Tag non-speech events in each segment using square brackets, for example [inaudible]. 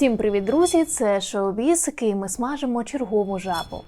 Всім привіт, друзі! Це шоу Бісики, який ми смажимо чергову жабу.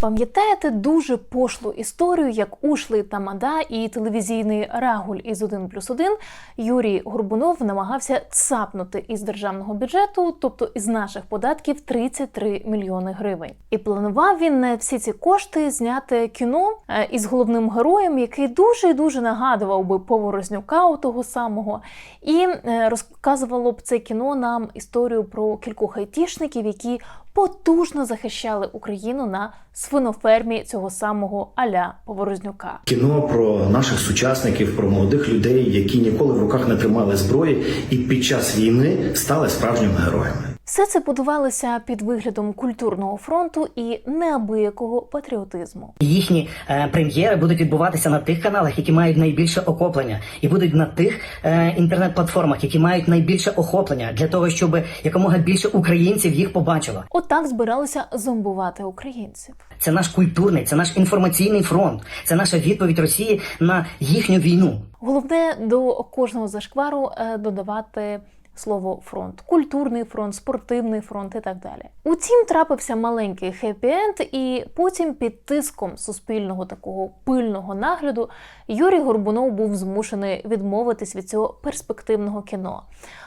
Пам'ятаєте дуже пошлу історію, як Ушлий Тамада і телевізійний Рагуль із 1 плюс 1 Юрій Горбунов намагався цапнути із державного бюджету, тобто із наших податків, 33 мільйони гривень. І планував він на всі ці кошти зняти кіно е, із головним героєм, який дуже і дуже нагадував би Поворознюка у того самого, і е, розказувало б це кіно нам історію про кількох айтішників, які потужно захищали Україну на свинофермі цього самого Аля Поворознюка. Кіно про наших сучасників, про молодих людей, які ніколи в руках не тримали зброї, і під час війни стали справжніми героями. Все це будувалося під виглядом культурного фронту і неабиякого патріотизму. Їхні е, прем'єри будуть відбуватися на тих каналах, які мають найбільше охоплення, і будуть на тих е, інтернет-платформах, які мають найбільше охоплення, для того, щоб якомога більше українців їх побачило. Отак збиралися зомбувати українців. Це наш культурний, це наш інформаційний фронт, це наша відповідь Росії на їхню війну. Головне до кожного зашквару е, додавати слово фронт, культурний фронт, спортивний фронт і так далі. Утім, трапився маленький хеппі-енд, і потім під тиском суспільного такого пильного нагляду Юрій Горбунов був змушений відмовитись від цього перспективного кіно.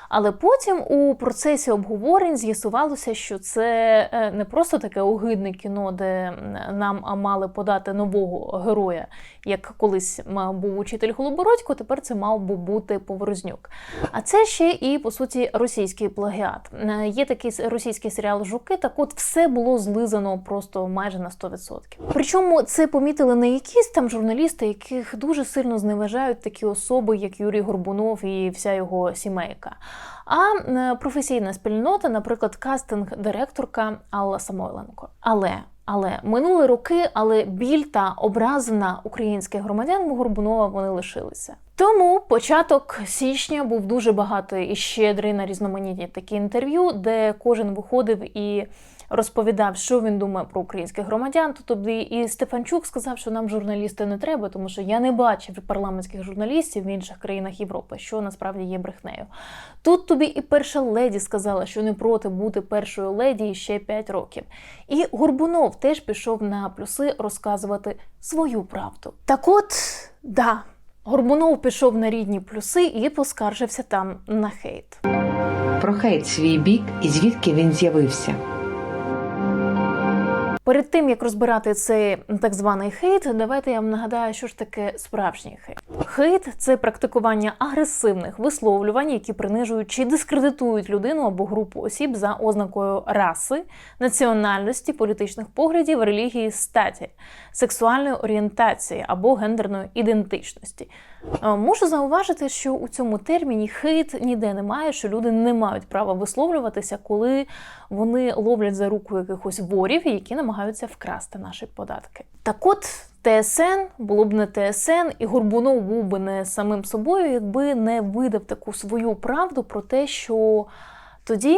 Але потім у процесі обговорень з'ясувалося, що це е, не просто таке огидне кіно, де нам мали подати нового героя, як колись був учитель Голобородько, тепер це мав би бути Поворознюк. А це ще і по суті російський плагіат. Е, Є такий російський серіал Жуки. Так от все було злизано просто майже на 100%. Причому це помітили не якісь там журналісти, яких дуже сильно зневажають такі особи, як Юрій Горбунов і вся його сімейка. А е, професійна спільнота, наприклад, кастинг-директорка Алла Самойленко. Але але минули роки, але біль та образи на українських громадян Горбунова вони лишилися. Тому початок січня був дуже багатий і щедрий на різноманітні такі інтерв'ю, де кожен виходив і розповідав, що він думає про українських громадян. То тобі і Стефанчук сказав, що нам журналісти не треба, тому що я не бачив парламентських журналістів в інших країнах Європи, що насправді є брехнею. Тут тобі і перша леді сказала, що не проти бути першою леді ще 5 років. І Горбунов теж пішов на плюси розказувати свою правду. Так, от да. Горбунов пішов на рідні плюси і поскаржився там на хейт. Про хейт свій бік і звідки він з'явився. Перед тим як розбирати цей так званий хейт, давайте я вам нагадаю, що ж таке справжній хейт. Хейт це практикування агресивних висловлювань, які принижують чи дискредитують людину або групу осіб за ознакою раси, національності, політичних поглядів, релігії, статі, сексуальної орієнтації або гендерної ідентичності. Е, можу зауважити, що у цьому терміні хейт ніде немає, що люди не мають права висловлюватися, коли вони ловлять за руку якихось ворів, які намагаються вкрасти наші податки. Так от. ТСН було б не ТСН, і Горбунов був би не самим собою, якби не видав таку свою правду про те, що тоді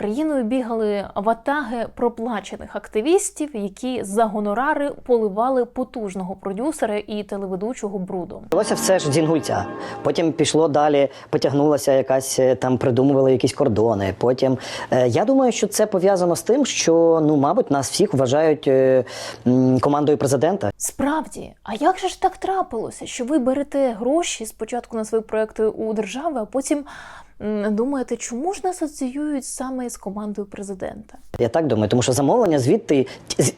Країною бігали ватаги проплачених активістів, які за гонорари поливали потужного продюсера і телеведучого брудом. Почалося все ж дзінгульця. Потім пішло далі, потягнулася якась е, там, придумували якісь кордони. Потім е, я думаю, що це пов'язано з тим, що ну, мабуть, нас всіх вважають е, командою президента. Справді, а як же ж так трапилося, що ви берете гроші спочатку на свої проекти у держави, а потім думаєте, чому ж нас асоціюють саме з командою президента? Я так думаю, тому що замовлення звідти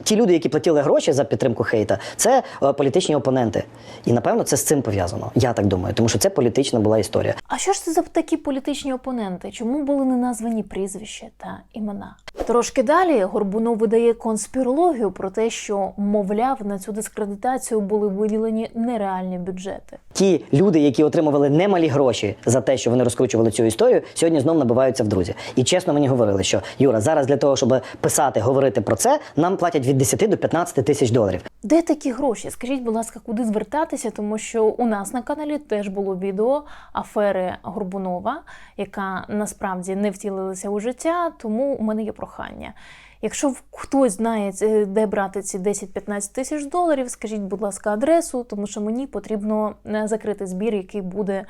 ті люди, які платили гроші за підтримку хейта, це е, політичні опоненти. І напевно це з цим пов'язано. Я так думаю, тому що це політична була історія. А що ж це за такі політичні опоненти? Чому були не названі прізвища та імена? Трошки далі Горбунов видає конспірологію про те, що, мовляв, на цю дискредитацію були виділені нереальні бюджети. Ті люди, які отримували немалі гроші за те, що вони розкручували цю історію, сьогодні знов набиваються в друзі. І чесно мені говорили, що Юра, зараз для того, щоб писати, говорити про це, нам платять від 10 до 15 тисяч доларів. Де такі гроші? Скажіть, будь ласка, куди звертатися? Тому що у нас на каналі теж було відео афери Горбунова, яка насправді не втілилася у життя. Тому у мене є прохання. Якщо хтось знає, де брати ці 10-15 тисяч доларів, скажіть, будь ласка, адресу, тому що мені потрібно е, закрити збір, який буде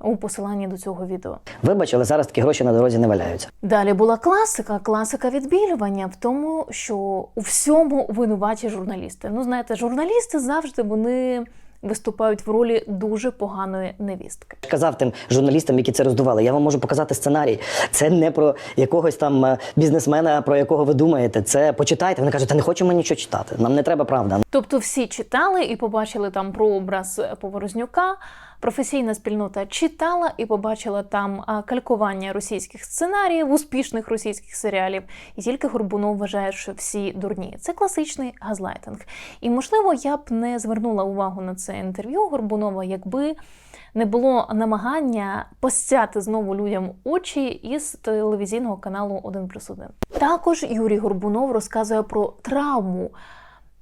у посиланні до цього відео. Вибач, але зараз такі гроші на дорозі не валяються. Далі була класика, класика відбілювання в тому, що у всьому винуваті журналісти. Ну, знаєте, журналісти завжди вони виступають в ролі дуже поганої невістки. Казав тим журналістам, які це роздували. Я вам можу показати сценарій. Це не про якогось там е, бізнесмена, про якого ви думаєте. Це почитайте. Вони кажуть, та не хочемо нічого читати. Нам не треба правда. Тобто всі читали і побачили там прообраз Поворознюка. Професійна спільнота читала і побачила там калькування російських сценаріїв, успішних російських серіалів. І тільки Горбунов вважає, що всі дурні. Це класичний газлайтинг. І можливо, я б не звернула увагу на це інтерв'ю Горбунова, якби не було намагання постяти знову людям очі із телевізійного каналу 1+,1. Також Юрій Горбунов розказує про травму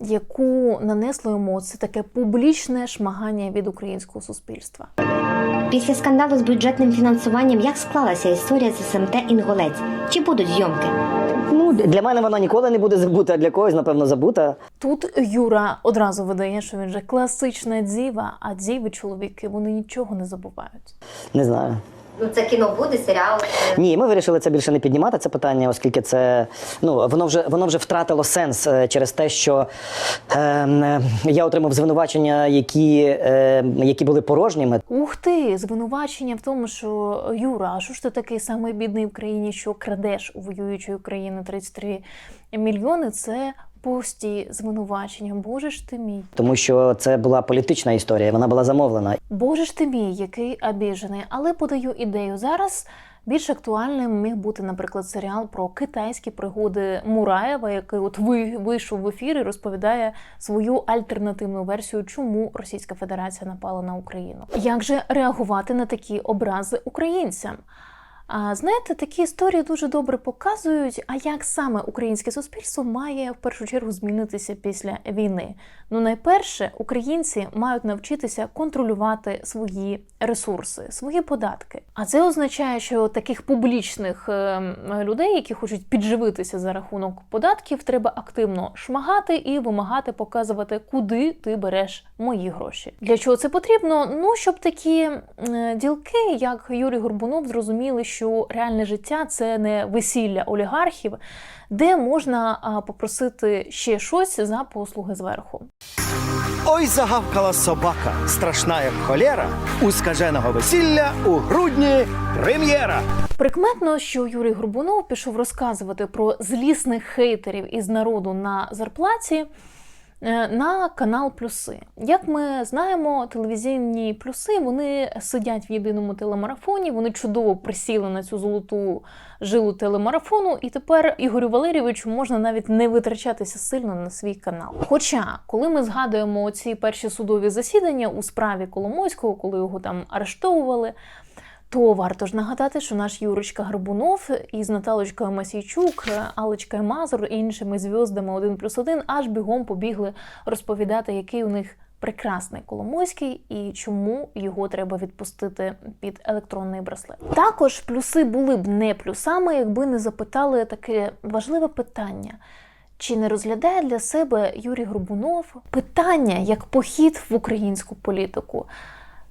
яку нанесло йому це таке публічне шмагання від українського суспільства. Після скандалу з бюджетним фінансуванням як склалася історія з СМТ Інгулець? Чи будуть зйомки? Ну для мене вона ніколи не буде забута, а для когось, напевно, забута. Тут Юра одразу видає, що він же класична діва, а діви чоловіки вони нічого не забувають. Не знаю. Ну це кіно буде, серіал. Ні, ми вирішили це більше не піднімати це питання, оскільки це ну воно вже воно вже втратило сенс е, через те, що е, е, я отримав звинувачення, які, е, які були порожніми. Ух ти, звинувачення в тому, що Юра, а що ж ти такий самий бідний в країні, що крадеш у воюючої країни 33 мільйони? Це пусті звинувачення. Боже ж ти мій. Тому що це була політична історія, вона була замовлена. Боже ж ти мій, який обіжений. Але подаю ідею зараз. Більш актуальним міг бути, наприклад, серіал про китайські пригоди Мураєва, який от вийшов в ефір і розповідає свою альтернативну версію, чому Російська Федерація напала на Україну. Як же реагувати на такі образи українцям? А знаєте, такі історії дуже добре показують, а як саме українське суспільство має в першу чергу змінитися після війни. Ну, найперше, українці мають навчитися контролювати свої ресурси, свої податки. А це означає, що таких публічних е, людей, які хочуть підживитися за рахунок податків, треба активно шмагати і вимагати показувати, куди ти береш мої гроші. Для чого це потрібно? Ну щоб такі е, ділки, як Юрій Горбунов, зрозуміли, що реальне життя це не весілля олігархів, де можна попросити ще щось за послуги зверху. Ой, загавкала собака, страшна як холєра. У скаженого весілля у грудні прем'єра. Прикметно, що Юрій Горбунов пішов розказувати про злісних хейтерів із народу на зарплаті на канал Плюси. Як ми знаємо, телевізійні плюси вони сидять в єдиному телемарафоні, вони чудово присіли на цю золоту жилу телемарафону, і тепер Ігорю Валерійовичу можна навіть не витрачатися сильно на свій канал. Хоча, коли ми згадуємо ці перші судові засідання у справі Коломойського, коли його там арештовували. То варто ж нагадати, що наш Юрочка Горбунов із Наталочкою Масійчук, Алечкою Мазур і іншими зв'яздами 1 плюс 1 аж бігом побігли розповідати, який у них прекрасний Коломойський і чому його треба відпустити під електронний браслет. Також плюси були б не плюсами, якби не запитали таке важливе питання. Чи не розглядає для себе Юрій Горбунов питання як похід в українську політику?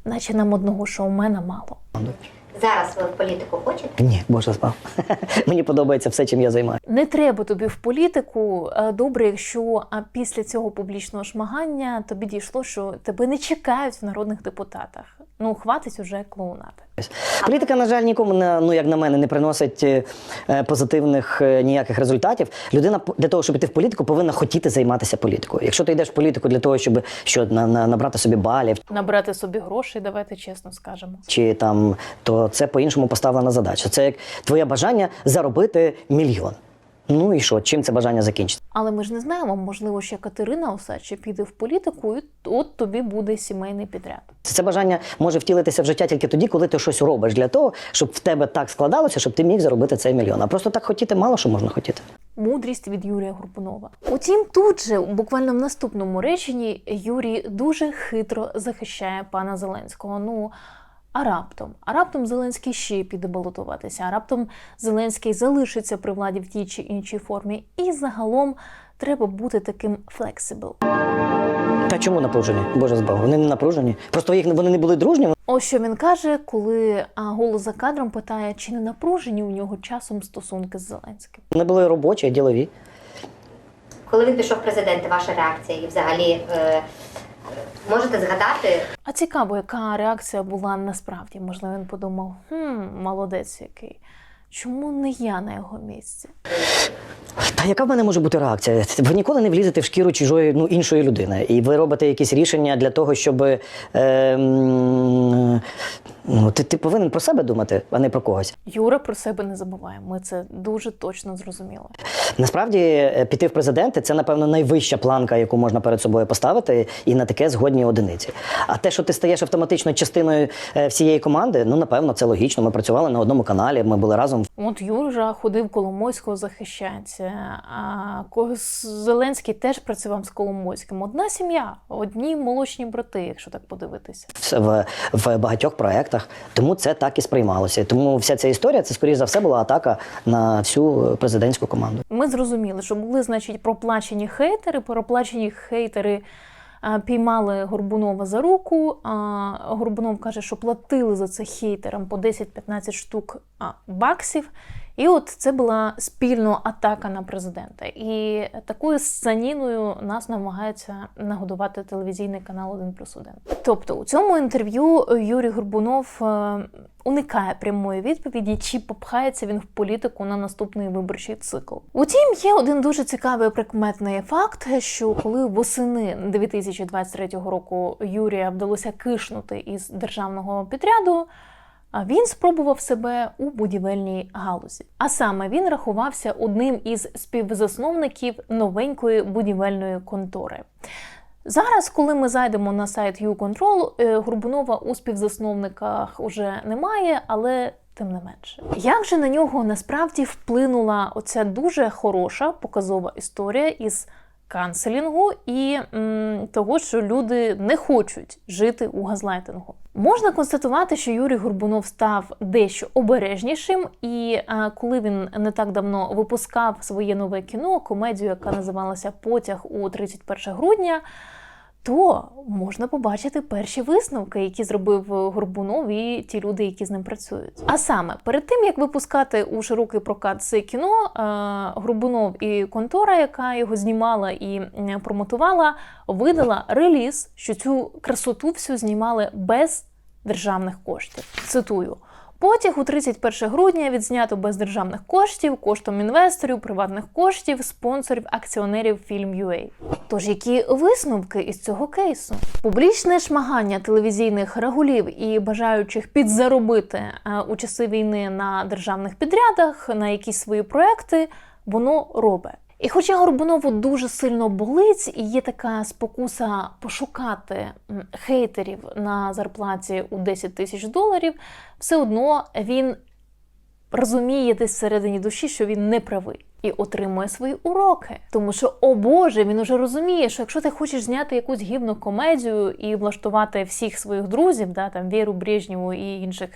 Наче нам одного шоумена мало. Зараз ви в політику хочете? Ні, боже спав. [laughs] Мені подобається все, чим я займаюся. Не треба тобі в політику. Е, Добре, якщо а після цього публічного шмагання тобі дійшло, що тебе не чекають в народних депутатах. Ну, хватить уже клоунати. Політика, на жаль, нікому не ну як на мене не приносить е, е, позитивних ніяких результатів. Людина для того, щоб йти в політику, повинна хотіти займатися політикою. Якщо ти йдеш в політику для того, щоб що на, на, набрати собі балів, Набрати собі грошей, давайте чесно скажемо. чи там, то це по-іншому поставлена задача. Це як твоє бажання заробити мільйон. Ну і що? Чим це бажання закінчиться? Але ми ж не знаємо, можливо, ще Катерина Осадча піде в політику, і от тобі буде сімейний підряд. Це бажання може втілитися в життя тільки тоді, коли ти щось робиш для того, щоб в тебе так складалося, щоб ти міг заробити цей мільйон. А просто так хотіти мало що можна хотіти. Мудрість від Юрія Горбунова. Утім, тут же, буквально в наступному реченні, Юрій дуже хитро захищає пана Зеленського. Ну а раптом, а раптом Зеленський ще піде балотуватися, а раптом Зеленський залишиться при владі в тій чи іншій формі. І загалом треба бути таким flexible. Та чому напружені? Боже збав, вони не напружені. Просто їх вони не були дружні. Ось що він каже, коли голос за кадром питає, чи не напружені у нього часом стосунки з Зеленським. Вони були робочі, ділові. Коли він пішов президент, ваша реакція і взагалі е, можете згадати А цікаво, яка реакція була насправді. Можливо, він подумав: хм, молодець який. Чому не я на його місці? Та яка в мене може бути реакція? Ви ніколи не влізете в шкіру чужої ну, іншої людини, і ви робите якісь рішення для того, щоб е, ну, ти, ти повинен про себе думати, а не про когось. Юра про себе не забуває. Ми це дуже точно зрозуміли. Насправді е, піти в президенти це, напевно, найвища планка, яку можна перед собою поставити, і на таке згодні одиниці. А те, що ти стаєш автоматично частиною е, всієї команди, ну напевно, це логічно. Ми працювали на одному каналі, ми були разом. От Юра ходив Коломойського захищається, а когось Зеленський теж працював з Коломойським. Одна сім'я, одні молочні брати, якщо так подивитися. в, в багатьох проєктах. Тому це так і сприймалося. Тому вся ця історія це, скоріш за все, була атака на всю президентську команду. Ми зрозуміли, що були, значить, проплачені хейтери. Проплачені хейтери піймали Горбунова за руку. А, Горбунов каже, що платили за це хейтерам по 10-15 штук баксів. І от це була спільна атака на президента. І такою саніною нас намагається нагодувати телевізійний канал 1 плюс 1. Тобто у цьому інтерв'ю Юрій Горбунов е, уникає прямої відповіді, чи попхається він в політику на наступний виборчий цикл. Утім, є один дуже цікавий прикметний факт, що коли восени 2023 року Юрія вдалося кишнути із державного підряду. Він спробував себе у будівельній галузі. А саме він рахувався одним із співзасновників новенької будівельної контори. Зараз, коли ми зайдемо на сайт YouControl, е, Горбунова у співзасновниках уже немає, але тим не менше. Як же на нього насправді вплинула оця дуже хороша показова історія із канцелінгу і м, того, що люди не хочуть жити у газлайтингу? Можна констатувати, що Юрій Горбунов став дещо обережнішим, і а, коли він не так давно випускав своє нове кіно, комедію, яка називалася Потяг у 31 грудня. То можна побачити перші висновки, які зробив Горбунов і ті люди, які з ним працюють. А саме перед тим як випускати у широкий прокат це кіно, е, Горбунов і контора, яка його знімала і промотувала, видала реліз, що цю красоту всю знімали без державних коштів. Цитую. Потяг у 31 грудня відзнято без державних коштів, коштом інвесторів, приватних коштів, спонсорів, акціонерів Film.ua. Тож які висновки із цього кейсу? Публічне шмагання телевізійних регулів і бажаючих підзаробити е, у часи війни на державних підрядах на якісь свої проекти, воно робить. І хоча Горбунову дуже сильно болить, і є така спокуса пошукати хейтерів на зарплаті у 10 тисяч доларів, все одно він розуміє десь всередині душі, що він не правий. І отримує свої уроки. Тому що, о Боже, він уже розуміє, що якщо ти хочеш зняти якусь гівну комедію і влаштувати всіх своїх друзів, да, там Віру Брежнєву і інших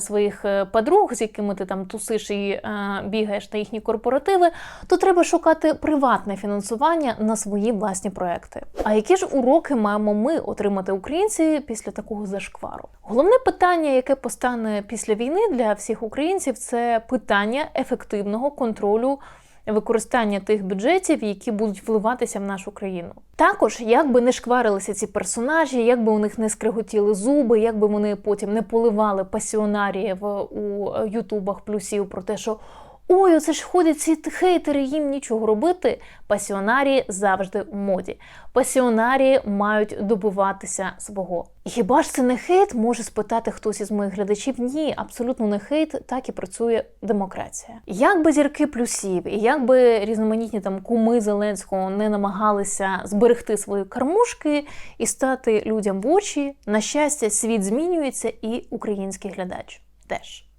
своїх е, подруг, з якими ти там тусиш і е, бігаєш на їхні корпоративи, то треба шукати приватне фінансування на свої власні проекти. А які ж уроки маємо ми отримати українці після такого зашквару? Головне питання, яке постане після війни для всіх українців, це питання ефективного контролю. Використання тих бюджетів, які будуть вливатися в нашу країну, також як би не шкварилися ці персонажі, як би у них не скриготіли зуби, як би вони потім не поливали пасіонаріїв у е, ютубах плюсів про те, що ой, оце ж ходять ці хейтери, їм нічого робити. Пасіонарії завжди в моді. Пасіонарії мають добиватися свого. Хіба ж це не хейт? Може спитати хтось із моїх глядачів? Ні, абсолютно не хейт, так і працює демократія. Як би зірки плюсів, і як би різноманітні там куми Зеленського не намагалися зберегти свої кармушки і стати людям в очі, на щастя, світ змінюється, і український глядач теж.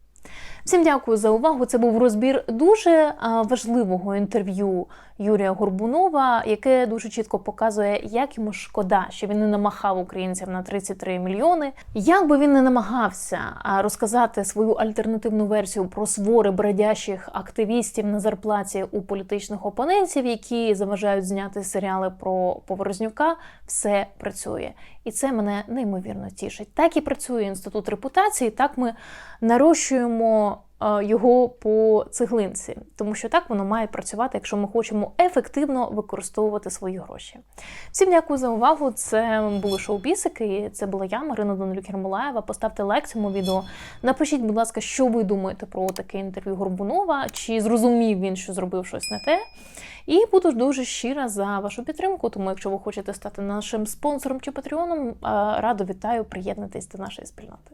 Всім дякую за увагу. Це був розбір дуже важливого інтерв'ю Юрія Горбунова, яке дуже чітко показує, як йому шкода, що він не намахав українців на 33 мільйони. Як би він не намагався розказати свою альтернативну версію про свори бредящих активістів на зарплаті у політичних опонентів, які заважають зняти серіали про Поворознюка, все працює. І це мене неймовірно тішить. Так і працює інститут репутації, так ми нарощуємо його по цеглинці, тому що так воно має працювати, якщо ми хочемо ефективно використовувати свої гроші. Всім дякую за увагу. Це були шоу Бісики. Це була я, Марина Данилюк Ярмолаєва. Поставте лайк цьому відео. Напишіть, будь ласка, що ви думаєте про таке інтерв'ю Горбунова, чи зрозумів він, що зробив щось не те. І буду дуже щира за вашу підтримку. Тому, якщо ви хочете стати нашим спонсором чи патреоном, е, радо вітаю, приєднатись до нашої спільноти.